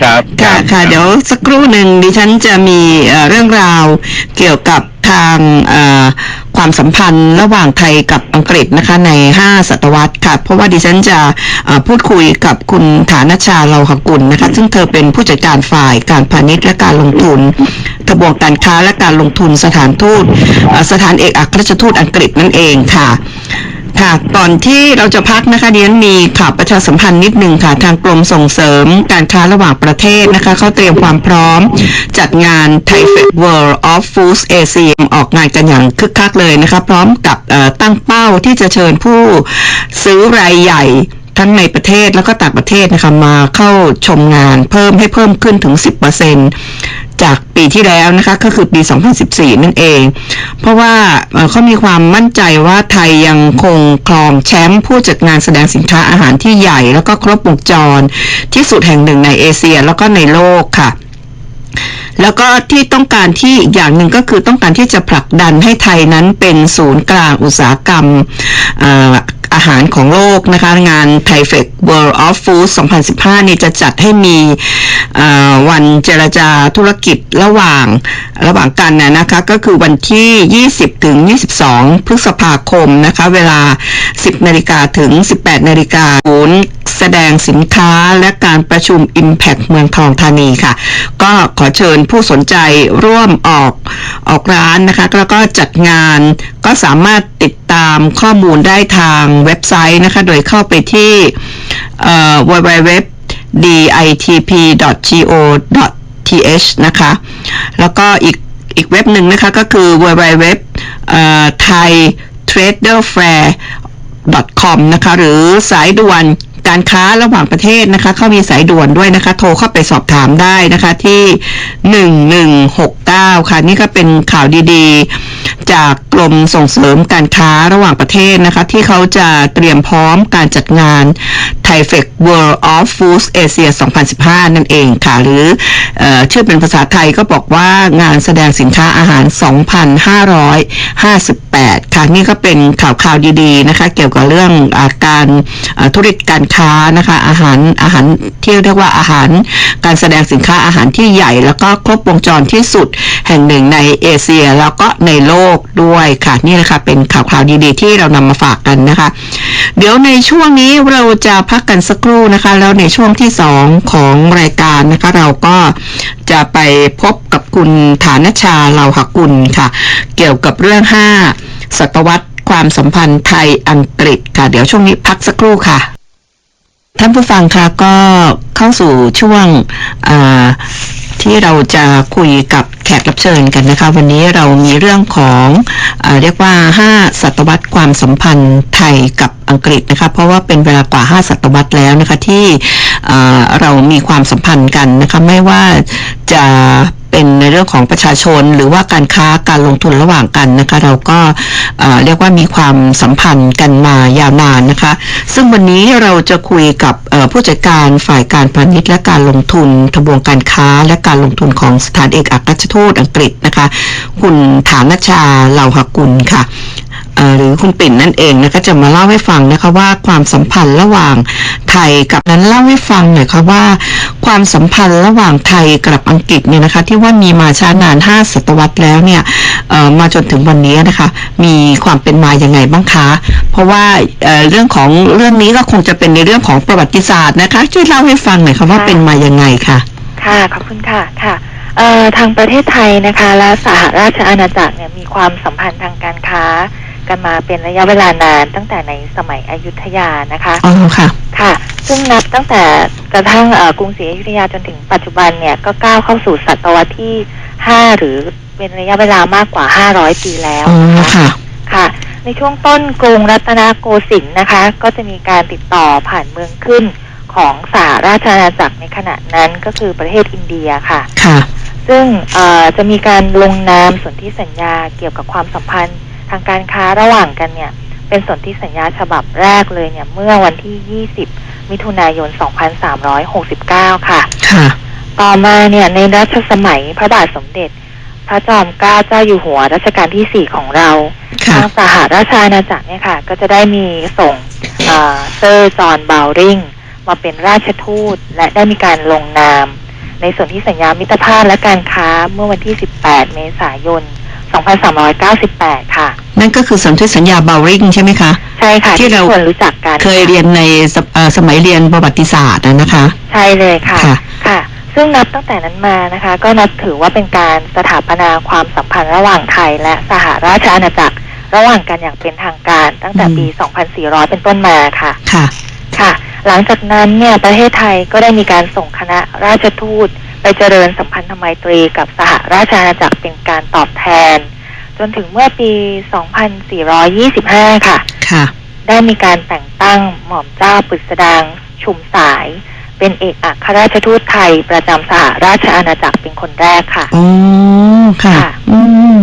ครับค่ะค่ะเดี๋ยวสักครู่หนึ่งดิฉันจะมีเรื่องราวเกี่ยวกับทางอ่อ ความสัมพันธ์ระหว่างไทยกับอังกฤษนะคะใน 5 ศตวรรษค่ะ เพราะว่าดิฉันจะพูดคุยกับคุณฐานชาเลาหกุลนะคะ ซึ่งเธอเป็นผู้จัดการฝ่ายการพาณิชย์และการลงทุนทบวงการค้าและการลงทุนสถานทูตสถานเอกอัครราชทูตอังกฤษนั่นเองค่ะค่ะก่อนที่เราจะพักนะคะเดียนมีข่าวประชาสัมพันธ์นิดนึงค่ะ ทางกรมส่งเสริมการค้าระหว่างประเทศนะคะเขาเตรียมความพร้อม จัดงาน Thai World of Foods Asia ออกงานกันอย่างคึกคักเลยยนะคะพร้อมกับตั้งเป้าที่จะเชิญผู้ซื้อรายใหญ่ทั้งในประเทศแล้วก็ต่างประเทศนะคะมาเข้าชมงานเพิ่มให้เพิ่มขึ้นถึง 10%จากปีที่แล้วนะคะก็คือปี 2014 นั่นเอง เพราะว่าเขามีความมั่นใจว่าไทยยังคงครองแชมป์ผู้จัดงานแสดงสินค้าอาหารที่ใหญ่ แล้วก็ครบวงจรที่สุดแห่งหนึ่งในเอเชียแล้วก็ในโลกค่ะ แล้วก็ที่ต้องการที่อย่างหนึ่งก็คือต้องการที่จะผลักดันให้ไทยนั้นเป็นศูนย์กลางอุตสาหกรรมอาหารของโลกนะคะงาน Thai Fed World of Food 2015 นี่จะจัดให้มีวันเจรจาธุรกิจระหว่างระหว่างกันนะนะคะก็คือวันที่ 20 ถึง 22 พฤษภาคมนะคะเวลา 10 นาฬิกาถึง 18 นาฬิกาศูนย์ แสดงสินค้าและการประชุม Impact เมืองทองธานีค่ะ ก็ขอเชิญผู้สนใจร่วมออกออกร้านนะคะ แล้วก็จัดงานก็สามารถติดตามข้อมูลได้ทางเว็บไซต์นะคะ โดยเข้าไปที่เอ่อ www ditp.go.th นะคะ แล้วก็อีกอีกเว็บหนึ่งนะคะก็คือ www เอ่อ thai trader fair com นะคะ หรือสายด่วน การค้าระหว่างประเทศนะคะเขามีสายด่วนด้วยนะคะ โทรเข้าไปสอบถามได้นะคะที่ 1169 ค่ะ นี่ก็เป็นข่าวดีๆ จากกรมส่งเสริมการค้าระหว่างประเทศนะคะ ที่เขาจะเตรียมพร้อมการจัดงาน Thai Fed World of Foods Asia 2015 นั่นเองค่ะ หรือเอชื่อเป็นภาษาไทยก็บอกว่างานแสดงสินค้าอาหาร 2,558 ค่ะ นี่ก็เป็นข่าวข่าวดีๆนะคะ เกี่ยวกับเรื่องอาการธุรกิจการค้านะคะ อาหารอาหารที่เรียกว่าอาหาร การแสดงสินค้าอาหารที่ใหญ่ แล้วก็ครบวงจรที่สุดแห่งหนึ่งในเอเชียแล้วก็ในโลกด้วยค่ะนี่นะคะเป็นข่าวข่าวดีๆ ที่เรานำมาฝากกันนะคะ เดี๋ยวในช่วงนี้เราจะพักกันสักครู่นะคะ แล้วในช่วงที่สองของรายการนะคะ เราก็จะไปพบกับคุณฐานชาเหล่าหกุลค่ะ เกี่ยวกับเรื่อง 5 ศตวรรษความสัมพันธ์ไทยอังกฤษค่ะ เดี๋ยวช่วงนี้พักสักครู่ค่ะ ท่านผู้ฟังคะก็เข้าสู่ช่วงที่เราจะคุยกับแขกรับเชิญกันนะคะ วันนี้เรามีเรื่องของอเรียกว่า 5 ศตวรรษความสัมพันธ์ไทยกับอังกฤษนะคะเพราะว่าเป็นเวลากว่า 5 ศตวรรษแล้วนะคะที่เรามีความสัมพันธ์กันนะคะไม่ว่าจะ เป็นในเรื่องของประชาชน หรือว่าการค้าการลงทุนระหว่างกันนะคะ เราก็เรียกว่ามีความสัมพันธ์กันมายาวนานนะคะ ซึ่งวันนี้เราจะคุยกับผู้จัดการฝ่ายการพาณิชย์และการลงทุนทบวงการค้าและการลงทุนของสถานเอกอัครราชทูตอังกฤษนะคะ คุณฐานชาเหล่าหกุลค่ะ หรือคุณปิ่นนั่นเองนะคะจะมาเล่าให้ฟังนะคะว่าความสัมพันธ์ระหว่างไทยกับนั้นเล่าให้ฟังหน่อยค่ะว่า ความสัมพันธ์ระหว่างไทยกับอังกฤษเนี่ยนะคะ ที่ว่ามีมาช้านานห้าศตวรรษแล้วเนี่ยมาจนถึงวันนี้นะคะ มีความเป็นมาอยังไงบ้างคะ เพราะว่าเเรื่องของเรื่องนี้ก็คงจะเป็นในเรื่องของประวัติศาสตร์นะคะช่วยเล่าให้ฟังหน่อยค่ะว่าเป็นมาอยังไงค่ะ ค่ะขอบคุณค่ะค่ะทางประเทศไทยนะคะ และสหราชอาณาจักรเนี่ยมีความสัมพันธ์ทางการค้า กันมาเป็นระยะเวลานานตั้งแต่ในสมัยอยุธยานะคะอ๋อค่ะ ค่ะ ซึ่งนับตั้งแต่กระทั่งเอ่อกรุงศรีอยุธยาจนถึงปัจจุบันเนี่ยก็ก้าวเข้าสู่ศตวรรษที่5หรือเป็นระยะเวลามากกว่า500ปีแล้วอ๋อนะคะค่ะค่ะ ในช่วงต้นกรุงรัตนโกสินทร์นะคะ ก็จะมีการติดต่อผ่านเมืองขึ้นของสหราชอาณาจักรในขณะนั้นก็คือประเทศอินเดียค่ะค่ะ ซึ่งเอ่อจะมีการลงนามสนธิสัญญาเกี่ยวกับความสัมพันธ์ ทางการค้าระหว่างกันเนี่ย เป็นสนธิสัญญาฉบับแรกเลยเนี่ย เมื่อวันที่ 20 มิถุนายน 2369 ค่ะ ค่ะ ต่อมาเนี่ยในรัชสมัยพระบาทสมเด็จ พระจอมเกล้าเจ้าอยู่หัวรัชกาลที่ 4 ของเราค่ะทางสหราชอาณาจักรเนี่ยค่ะ ก็จะได้มีส่งเอ่อเซอร์จอห์นบาวริงมาเป็นราชทูตและได้มีการลงนาม ในส่วนที่สัญญามิตรภาพและการค้าเมื่อวันที่ 18 เมษายน 2398 ค่ะ นั่นก็คือสนธิสัญญาบาวริงใช่ไหมคะ ใช่ค่ะ ที่เราควรรู้จักกันเคยเรียนในสเอ่อสมัยเรียนประวัติศาสตร์นะนะคะ ใช่เลยค่ะค่ะ ค่ะ ซึ่งนับตั้งแต่นั้นมานะคะ ก็นับถือว่าเป็นการสถาปนาความสัมพันธ์ระหว่างไทยและสหราชอาณาจักรระหว่างกันอย่างเป็นทางการตั้งแต่ปี 2400 เป็นต้นมาค่ะ ค่ะ ค่ะ หลังจากนั้นเนี่ยประเทศไทยก็ได้มีการส่งคณะราชทูต ไปเจริญสัมพันธไมตรีกับสหราชอาณาจักรเป็นการตอบแทน จนถึงเมื่อปี 2425 ค่ะ ค่ะ ได้มีการแต่งตั้งหม่อมเจ้าปึกสดางชุมสาย เป็นเอกอัครราชทูตไทย ประจำสหราชอาณาจักรเป็นคนแรกค่ะอ๋อค่ะค่ะอืม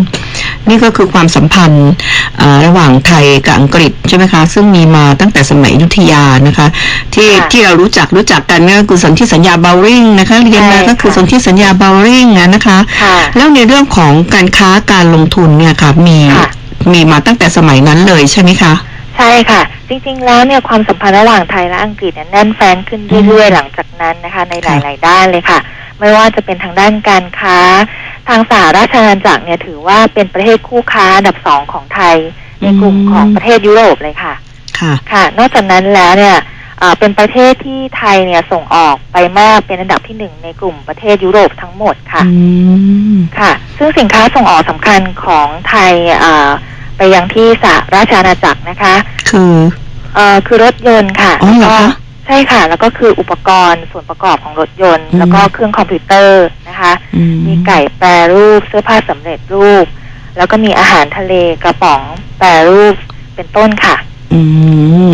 นี่ก็คือความสัมพันธ์เอ่อระหว่างไทยกับอังกฤษใช่ไหมคะ ซึ่งมีมาตั้งแต่สมัยอยุธยานะคะ ที่ค่ะที่เรารู้จักรู้จักกันก็คือสนธิสัญญาบาวริงนะคะ เรียนมาใช่ก็คือค่ะสนธิสัญญาบาวริงอะนะคะค่ะแล้วในเรื่องของการค้าการลงทุนเนี่ยค่ะมีค่ะมีมาตั้งแต่สมัยนั้นเลยใช่ไหมคะ ใช่ค่ะ จริงๆแล้วเนี่ยความสัมพันธ์ระหว่างไทยและอังกฤษเนี่ยแน่นแฟ้นขึ้นเรื่อยๆหลังจากนั้นนะคะ ในหค่ะลาย ๆ ด้านเลยค่ะ ไม่ว่าจะเป็นทางด้านการค้า ทางสหราชอาณาจักรเนี่ยถือว่าเป็นประเทศคู่ค้าอันดับสองของไทย ในกลุ่มของประเทศยุโรปเลยค่ะ ค่ะ ค่ะ นอกจากนั้นแล้วเนี่ยเอ่อเป็นประเทศที่ไทยเนี่ยส่งออกไปมากเป็นอันดับที่หนึ่งในกลุ่มประเทศยุโรปทั้งหมดค่ะอืมค่ะ ซึ่งสินค้าส่งออกสำคัญของไทยเอ่อ ไปยังที่สหราชอาณาจักรนะคะ คือเอ่อคือรถยนต์ค่ะอ๋อเหรอคะแล้วก็ใช่ค่ะ แล้วก็คืออุปกรณ์ส่วนประกอบของรถยนต์อืมแล้วก็เครื่องคอมพิวเตอร์นะคะ อืมีไก่แปรรูปเสื้อผ้าสำเร็จรูป แล้วก็มีอาหารทะเลกระป๋องแปรรูปเป็นต้นค่ะอืม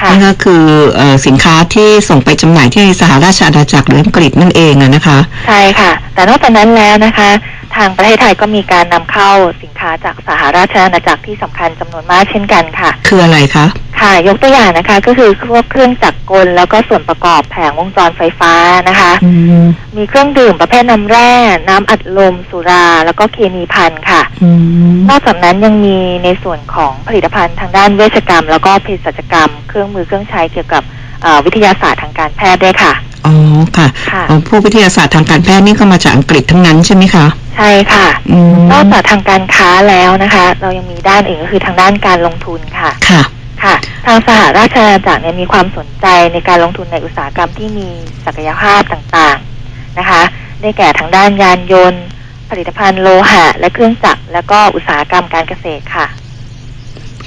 ค่ะนั่นก็คือเออสินค้าที่ส่งไปจำหน่ายที่สหราชอาณาจักรหรืออังกฤษนั่นเองอะนะคะ ใช่ค่ะ แต่นอกจากนั้นแล้วนะคะ ทางประเทศไทยก็มีการนำเข้าสินค้าจากสหราชอาณาจักรที่สำคัญจำนวนมากเช่นกันค่ะ คืออะไรคะ ค่ะ ยกตัวอย่างนะคะ ก็คือพวกเครื่องจักรกล แล้วก็ส่วนประกอบแผงวงจรไฟฟ้านะคะอืมมีเครื่องดื่มประเภทน้ำแร่ น้ำอัดลม สุรา แล้วก็เคมีภัณฑ์ค่ะอืมนอกจากนั้นยังมีในส่วนของผลิตภัณฑ์ทางด้านเวชกรรม แล้วก็เภสัชกรรม เครื่องมือเครื่องใช้เกี่ยวกับเอ่อ วิทยาศาสตร์ทางการแพทย์ด้วยค่ะอ๋อค่ะค่ะอ๋อพวกวิทยาศาสตร์ทางการแพทย์นี่ก็มาจากอังกฤษทั้งนั้นใช่ไหมคะใช่ค่ะอืมนอกจากทางการค้าแล้วนะคะ เรายังมีด้านอื่นก็คือทางด้านการลงทุนค่ะค่ะค่ะ ทางสหราชอาณาจักรเนี่ยมีความสนใจในการลงทุนในอุตสาหกรรมที่มีศักยภาพต่างๆนะคะ ได้แก่ทางด้านยานยนต์ ผลิตภัณฑ์โลหะ และเครื่องจักร แล้วก็อุตสาหกรรมการเกษตรค่ะ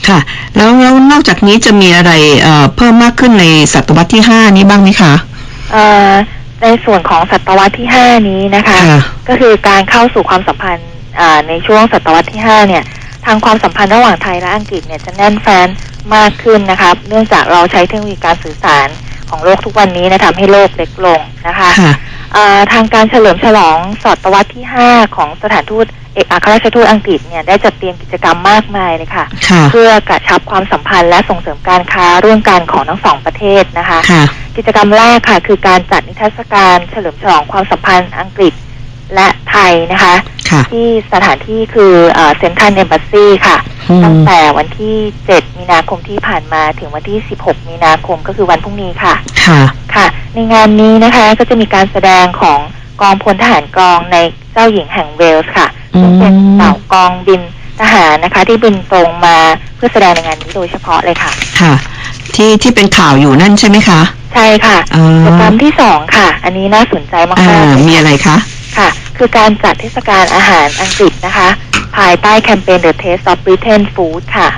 ค่ะ แล้วแล้วนอกจากนี้จะมีอะไรเอ่อเพิ่มมากขึ้นในศตวรรษที่ห้านี้บ้างไหมคะ เอ่อในส่วนของศตวรรษที่ห้านี้นะคะ ค่ะ ก็คือการเข้าสู่ความสัมพันธ์อ่าในช่วงศตวรรษที่ห้าเนี่ย ทางความสัมพันธ์ระหว่างไทยและอังกฤษเนี่ยจะแน่นแฟ้นมากขึ้นนะคะเนื่องจากเราใช้เทคโนโลยีการสื่อสารของโลกทุกวันนี้นะทำให้โลกเล็กลงนะคะ ค่ะอ่าทางการเฉลิมฉลองศตวรรษที่ 5 ของสถานทูต เอกอัครราชทูตอังกฤษเนี่ยได้จัดเตรียมกิจกรรมมากมายเลยค่ะค่ะ เพื่อกระชับความสัมพันธ์และส่งเสริมการค้าร่วมกันของทั้งสองประเทศนะคะค่ะกิจกรรมแรกค่ะ คือการจัดนิทรรศการเฉลิมฉลองความสัมพันธ์อังกฤษและไทยนะคะค่ะที่สถานที่คือเซ็นทรัลเอมบ s ซีค่ะอืมตั้งแต่วันที่ 7 มีนาคมที่ผ่านมาถึงวันที่ 16 มีนาคมก็คือวันพรุ่งนี้ค่ะค่ะค่ะ ในงานนี้นะคะก็จะมีการแสดงของกองพลทหารกองในเจ้าหญิงแห่งเวลส์ค่ะอืม ซึ่งเป็นเหล่ากองบินทหารนะคะ ที่บินตรงมาเพื่อแสดงในงานนี้โดยเฉพาะเลยค่ะ ค่ะ ที่ที่เป็นข่าวอยู่นั่นใช่ไหมคะใช่ค่ะอ๋อกิจกรรมที่สองค่ะ อันนี้น่าสนใจมาอ่ากๆเลยมีอะไรคะค่ะ คือการจัดเทศกาลอาหารอังกฤษนะคะ ภายใต้แคมเปญ The Taste of Britain Food ค่ะ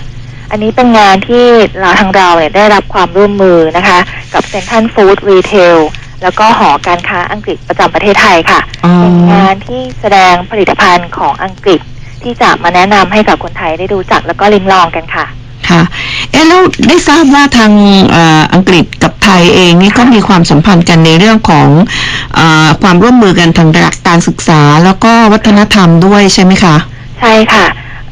อันนี้เป็นงานที่เราทางเราเนี่ยได้รับความร่วมมือนะคะ กับ Central Food Retail แล้วก็หอการค้าอังกฤษประจำประเทศไทยค่ะอ๋อเป็นงานที่แสดงผลิตภัณฑ์ของอังกฤษที่จะมาแนะนำให้กับคนไทยได้รู้จักแล้วก็ลิ้มลองกันค่ะค่ะ เอ๊ะแล้วได้ทราบว่าทางเอ่ออังกฤษกับไทยเองนี่ก็มีความสัมพันธ์กันในเรื่องของเออความร่วมมือกันทางด้านการศึกษา แล้วก็วัฒนธรรมด้วยใช่ไหมคะ ใช่ค่ะ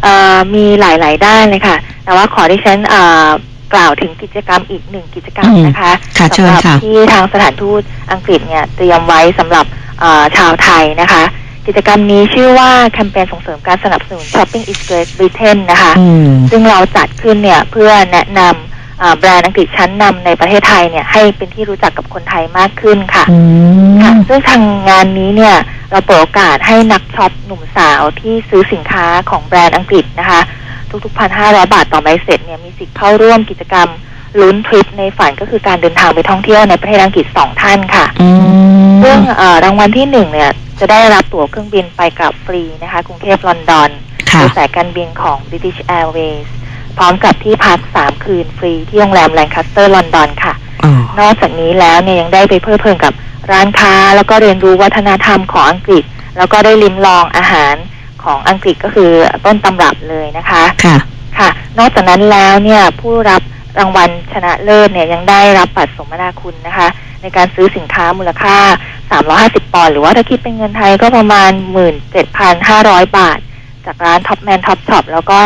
เอ่อมีหลาย ๆ ด้านเลยค่ะ แต่ว่าขอที่ฉันเอ่อ กล่าวถึงกิจกรรมอีกหนึ่งกิจกรรมอืมนะคะค่ะเชิสำญหรัค่ะที่ทางสถานทูตอังกฤษเนี่ยเตรียมไว้สำหรับเอ่อชาวไทยนะคะ กิจกรรมนี้ชื่อว่าแคมเปญส่งเสริมการสนับสนุน Shopping is Great Britain นะคะอืมซึ่งเราจัดขึ้นเนี่ยเพื่อแนะนอ่าแบรนด์อังกฤษชั้นนำในประเทศไทยเนี่ยให้เป็นที่รู้จักกับคนไทยมากขึ้นค่ะอืค่ะมซึ่งทางงานนี้เนี่ยเราเปิดโอกาสให้นักช็อปหนุ่มสาวที่ซื้อสินค้าของแบรนด์อังกฤษนะคะ ทุกๆพันห้าร้อยบาทต่อใบเสร็จเนี่ยมีสิทธิ์เข้าร่วมกิจกรรมลุ้นทริปในฝันก็คือการเดินทางไปท่องเที่ยวในประเทศอังกฤษสองท่านค่ะอืมซึ่งเอ่อรางวัลที่หนึ่งเนี่ย จะได้รับตั๋วเครื่องบินไปกลับฟรีนะคะ กรุงเทพลอนดอนค่ะโดยสายการบินของ British Airways พร้อมกับที่พักสามคืนฟรีที่โรงแรมแลนคัสเตอร์ลอนดอนค่ะอ๋อนอกจากนี้แล้วเนี่ยยังได้ไปเพลิดเพลินกับร้านค้า แล้วก็เรียนรู้วัฒนธรรมของอังกฤษ แล้วก็ได้ลิ้มลองอาหาร ของอังกฤษก็คือต้นตำรับเลยนะคะค่ะค่ะ นอกจากนั้นแล้วเนี่ยผู้รับรางวัลชนะเลิศเนี่ยยังได้รับบัตรสมนาคุณนะคะ ในการซื้อสินค้ามูลค่า 350 ปอนด์หรือว่าถ้าคิดเป็นเงินไทยก็ประมาณ 17,500 บาท จากร้าน Top Man Top Shop แล้วก็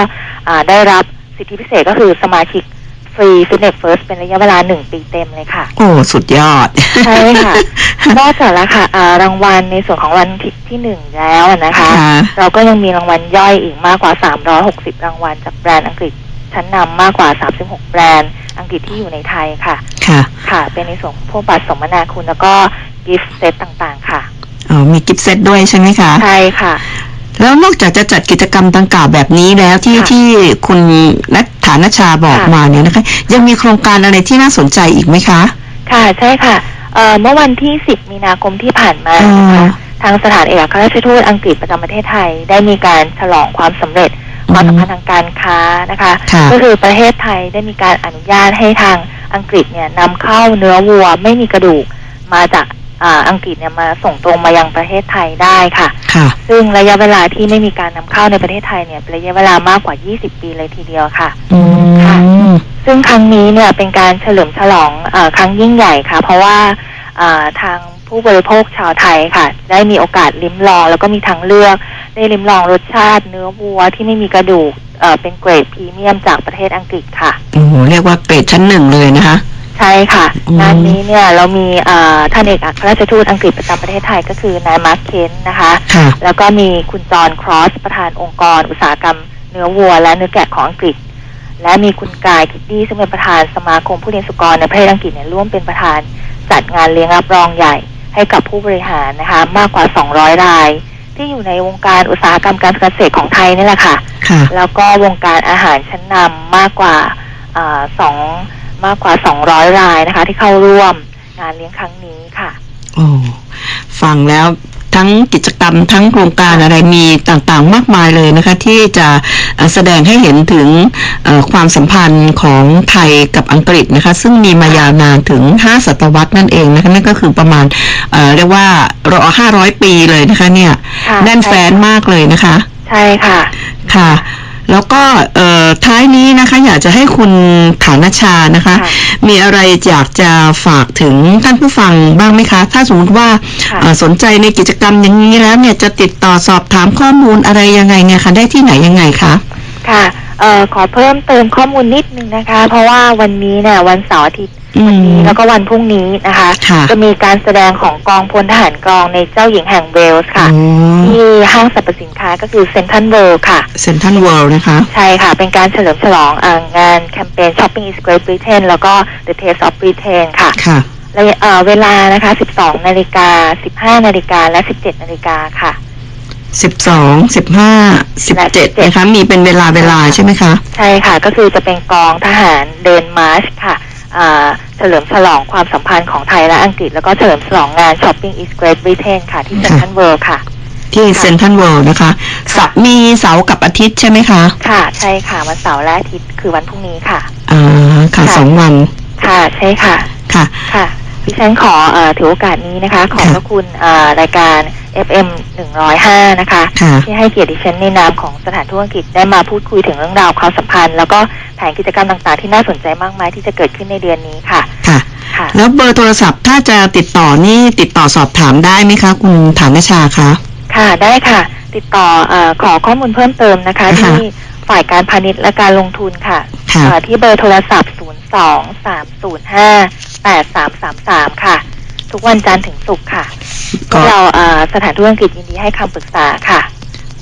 อ่าได้รับสิทธิพิเศษก็คือสมาชิก ฟรีฟิตเนสเฟิร์สเป็นระยะเวลา1ปีเต็มเลยค่ะ โอ้สุดยอด ใช่ค่ะนอกจากแล้วค่ะอ่ารางวัลในส่วนของวันที่ที่หนึ่งแล้วนะคะค่ะเราก็ยังมีรางวัลย่อยอีกมากกว่า 360 รางวัลจากแบรนด์อังกฤษชั้นนำมากกว่า 36 แบรนด์อังกฤษที่อยู่ในไทยค่ะ ค่ะ ค่ะ เป็นในส่วนของพวกบัตรสมนาคุณแล้วก็กิฟต์เซตต่างๆ ค่ะ อ๋อ มีกิฟต์เซตด้วยใช่ไหมคะ ใช่ค่ะ แล้วนอกจากจะจัดกิจกรรมดังกล่าวแบบนี้แล้วที่ค่ะที่คุณนัทฐานชาบอกค่ะ มาเนี่ยนะคะ ยังมีโครงการอะไรที่น่าสนใจอีกไหมคะ ค่ะใช่ค่ะเอ่อเมื่อวันที่ 10 มีนาคมที่ผ่านมาอืมนะคะทางสถานเอกอัครราชทูตอังกฤษประจำประเทศไทย ได้มีการฉลองความสำเร็จความสัมพันธ์ทางการค้านะคะ ค่ะ ก็คือประเทศไทยได้มีการอนุญาตให้ทางอังกฤษเนี่ยนำเข้าเนื้อวัวไม่มีกระดูกมาจาก อ่าอังกฤษเนี่ยมาส่งตรงมายังประเทศไทยได้ค่ะค่ะซึ่งระยะเวลาที่ไม่มีการนำเข้าในประเทศไทยเนี่ยเป็นระยะเวลามากกว่า 20 ปีเลยทีเดียวค่ะอืมซึ่งครั้งนี้เนี่ยเป็นการเฉลิมฉลองเออครั้งยิ่งใหญ่ค่ะ เพราะว่าเอ่อทางผู้บริโภคชาวไทยค่ะ ได้มีโอกาสลิ้มลอง แล้วก็มีทางเลือก ได้ลิ้มลองรสชาติเนื้อวัวที่ไม่มีกระดูกเอ่อเป็นเกรดพรีเมียมจากประเทศอังกฤษค่ะโอ้โหเรียกว่าเกรดชั้นหนึ่งเลยนะคะ ใช่ค่ะอืมงานนี้เนี่ยเรามีเอ่อท่านเอกอัครราชทูตอังกฤษประจำประเทศไทยก็คือนายมาร์คเคนนะคะค่ะแล้วก็มีคุณจอห์นครอสประธานองค์กร อุตสาหกรรมเนื้อวัว และเนื้อแกะของอังกฤษ และมีคุณกายคิดดี้ซึ่งเป็นประธานสมาคมผู้เลี้ยงสุกรในประเทศอังกฤษเนี่ยร่วมเป็นประธานจัดงานเลี้ยงรับรองใหญ่ ให้กับผู้บริหารนะคะ มากกว่า 200 ราย ที่อยู่ในวงการอุตสาหกรรมการเกษตรของไทยนี่แหละค่ะค่ะแล้วก็วงการอาหารชั้นนำมากกว่าอาสอง มากกว่า 200 รายนะคะ ที่เข้าร่วมงานเลี้ยงครั้งนี้ค่ะ โอ้ฟังแล้วทั้งกิจกรรมทั้งโครงการอะไรมีต่างๆ มากมายเลยนะคะ ที่จะเอ่อแสดงให้เห็นถึงเอ่อความสัมพันธ์ของไทยกับอังกฤษนะคะ ซึ่งมีมายาวนานถึง 5 ศตวรรษนั่นเองนะคะนั่นก็คือประมาณเอ่อเรียกว่ารอ500 ปีเลยนะคะเนี่ยค่ะแน่นแฟนมากเลยนะคะ ใช่ค่ะค่ะ แล้วก็เอ่อท้ายนี้นะคะอยากจะให้คุณฐานชานะคะค่ะมีอะไรอยากจะฝากถึงท่านผู้ฟังบ้างไหมคะ ถ้าสมมติว่าค่ะเอ่อสนใจในกิจกรรมอย่างนี้แล้วเนี่ยจะติดต่อสอบถามข้อมูลอะไรยังไงเนี่ยคะได้ที่ไหนยังไงคะ ค่ะเอ่อขอเพิ่มเติมข้อมูลนิดนึงนะคะ เพราะว่าวันนี้เนี่ยวันเสาร์อาทิตย์อืวันมนี้แล้วก็วันพรุ่งนี้นะคะค่ะจะมีการแสดงของกองพลทหารกองในเจ้าหญิงแห่งเวลส์ค่ะอ๋อที่ห้างสรรพสินค้าก็คือเซ็นทรัลเวิลด์ค่ะเซนทันเวิลด์นะคะ ใช่ค่ะ เป็นการเฉลิมฉลองเอองานแคมเปญ Shopping is Great Britain แล้วก็ The Taste of Britain ค่ะค่ะและเอ่อเวลานะคะ 12 นาฬิกา 15 นาฬิกา และ 17 นาฬิกาค่ะ สิบสองสิบห้าสิบเจ็ดนะคะ มีเป็นเวลาเวลาใช่ไหมคะ ใช่ค่ะ ก็คือจะเป็นกองทหารเดินมาร์ชค่ะอ่าเฉลิมฉลองความสัมพันธ์ของไทยและอังกฤษ แล้วก็เฉลิมฉลองงาน Shopping is Great Britain ค่ะ ที่เซ็นทรัลเวิลด์ค่ะ ที่ค่ะเซนทันเวิลด์นะคะสัปมีเสาร์กับอาทิตย์ใช่ไหมคะ ค่ะ ใช่ค่ะ วันเสาร์และอาทิตย์คือวันพรุ่งนี้ค่ะอ่าค่ะค่ะสองวัน ค่ะ ใช่ค่ะ ค่ะค่ะ ดิฉันขอเออถือโอกาสนี้นะคะ ขอบพระคุณเอ่อรายการ FM 105 นะคะค่ะที่ให้เกียรติดิฉันในนามของสถานทูตอังกฤษได้มาพูดคุยถึงเรื่องราวความสัมพันธ์ แล้วก็แผนกิจกรรมต่างๆ ที่น่าสนใจมากมายที่จะเกิดขึ้นในเดือนนี้ค่ะ ค่ะค่ะแล้วเบอร์โทรศัพท์ถ้าจะติดต่อนี่ติดต่อสอบถามได้ไหมคะ คุณฐานชาคะค่ะได้ค่ะ ติดต่อเออขอข้อมูลเพิ่มเติมนะคะค่ะที่ฝ่ายการพาณิชย์และการลงทุนค่ะค่ะเอ่อที่เบอร์โทรศัพท์ 0 2 3 0 5 8 3 3 3ค่ะ ทุกวันจันทร์ถึงศุกร์ค่ะพก็วกเราเอ่อสถานทูตอังกฤษยินดีให้คำปรึกษาค่ะ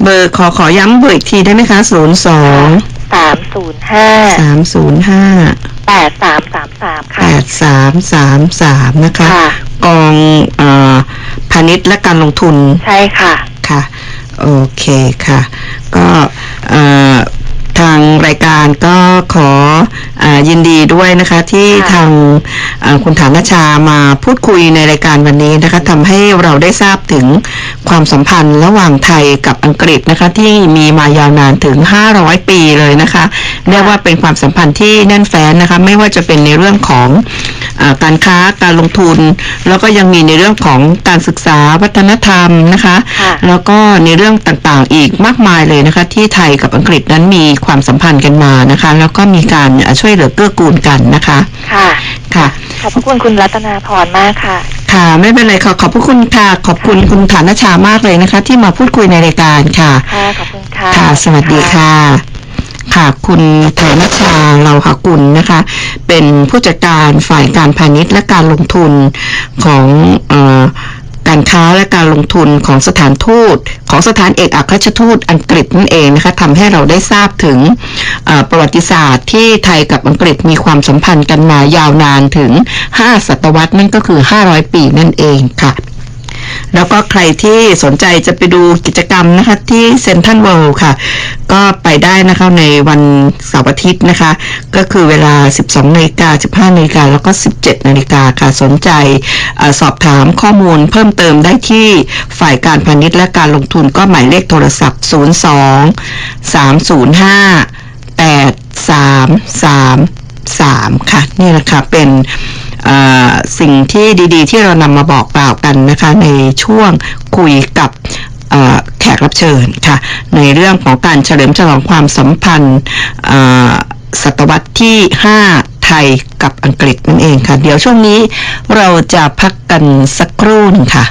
เบอร์ขอขอย้ำเบอร์อีกทีได้ไหมคะศูนย์สองสามศูนย์ห้าสามศูนย์ห้าแปดสามสามสามแปค่ะ ดสามสามสามนะคะ ค่ะ กองเอ่อพาณิชย์และการลงทุน ใช่ค่ะ ค่ะ โอเคค่ะ ก็เอ่อ ทางรายการก็ขออายินดีด้วยนะคะที่ค่ะทางเอ่อคุณฐานชามาพูดคุยในรายการวันนี้นะคะทำให้เราได้ทราบถึงความสัมพันธ์ระหว่างไทยกับอังกฤษนะคะที่มีมายาวนานถึง 500 ปีเลยนะคะเรียกว่าเป็นความสัมพันธ์ที่แน่นแฟ้นนะคะไม่ว่าจะเป็นในเรื่องของอาการค้าการลงทุน แล้วก็ยังมีในเรื่องของการศึกษาวัฒนธรรมนะคะค่ะแล้วก็ในเรื่องต่างๆอีกมากมายเลยนะคะ ที่ไทยกับอังกฤษนั้นมีความสัมพันธ์กันมานะคะ แล้วก็มีการเอ่อช่วยเหลือเกื้อกูลกันนะคะค่ะค่ะขอบพระคุณคุณรัตนาพรมากค่ะ ค่ะไม่เป็นไรค่ะขอบพระคุณค่ะขอบคุณคุณฐานชามากเลยนะคะ ที่มาพูดคุยในรายการค่ะค่ะขอบคุณค่ะค่ะ สวัสดีค่ะค่ะคุณฐานชาเราหากุลนะคะ เป็นผู้จัดการฝ่ายการพาณิชย์และการลงทุนของเออ การค้าและการลงทุนของสถานทูต ของสถานเอกอัครราชทูตอังกฤษนั่นเองนะคะทำให้เราได้ทราบถึงประวัติศาสตร์ที่ไทยกับอังกฤษมีความสัมพันธ์กันมายาวนานถึง 5 ศตวรรษนั่นก็คือ 500 ปีนั่นเองค่ะ แล้วก็ใครที่สนใจจะไปดูกิจกรรมนะคะที่เซนทันเวิลด์ค่ะ ก็ไปได้นะคะในวันเสาร์อาทิตย์นะคะ ก็คือเวลา 12นาฬิกา15นาฬิกาแล้วก็ 17นาฬิกาค่ะ สนใจอสอบถามข้อมูลเพิ่มเติมได้ที่ฝ่ายการพาณิชย์และการลงทุนก็หมายเลขโทรศัพท์ 02 305 8333 ค่ะ นี่แหละค่ะเป็น สิ่งที่ดีๆ ที่เรานำมาบอกกล่าวกันนะคะในช่วงคุยกับแขกรับเชิญค่ะ ในเรื่องของการเฉลิมฉลองความสัมพันธ์ศตวรรษที่ 5 ไทยกับอังกฤษนั่นเองค่ะ เดี๋ยวช่วงนี้เราจะพักกันสักครู่หนึงค่ะ